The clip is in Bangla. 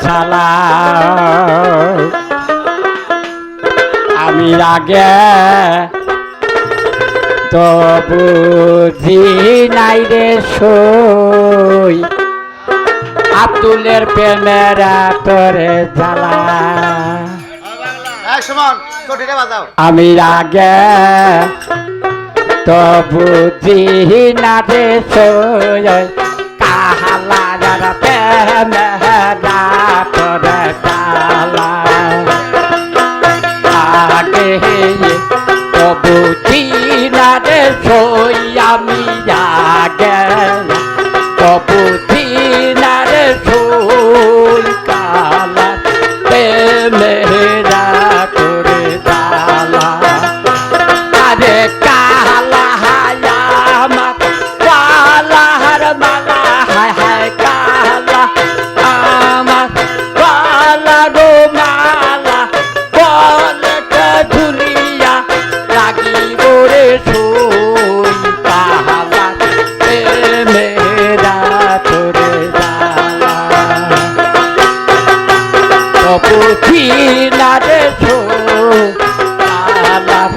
চালা আমি আগে তো বুঝি নাই রে সই। আব্দুলের প্রেমের তরে জ্বালা। আমি আগে তো বুঝি না রে সই। কাহালা যারা 哎，哎，哎。ফিনারে সো আলাপ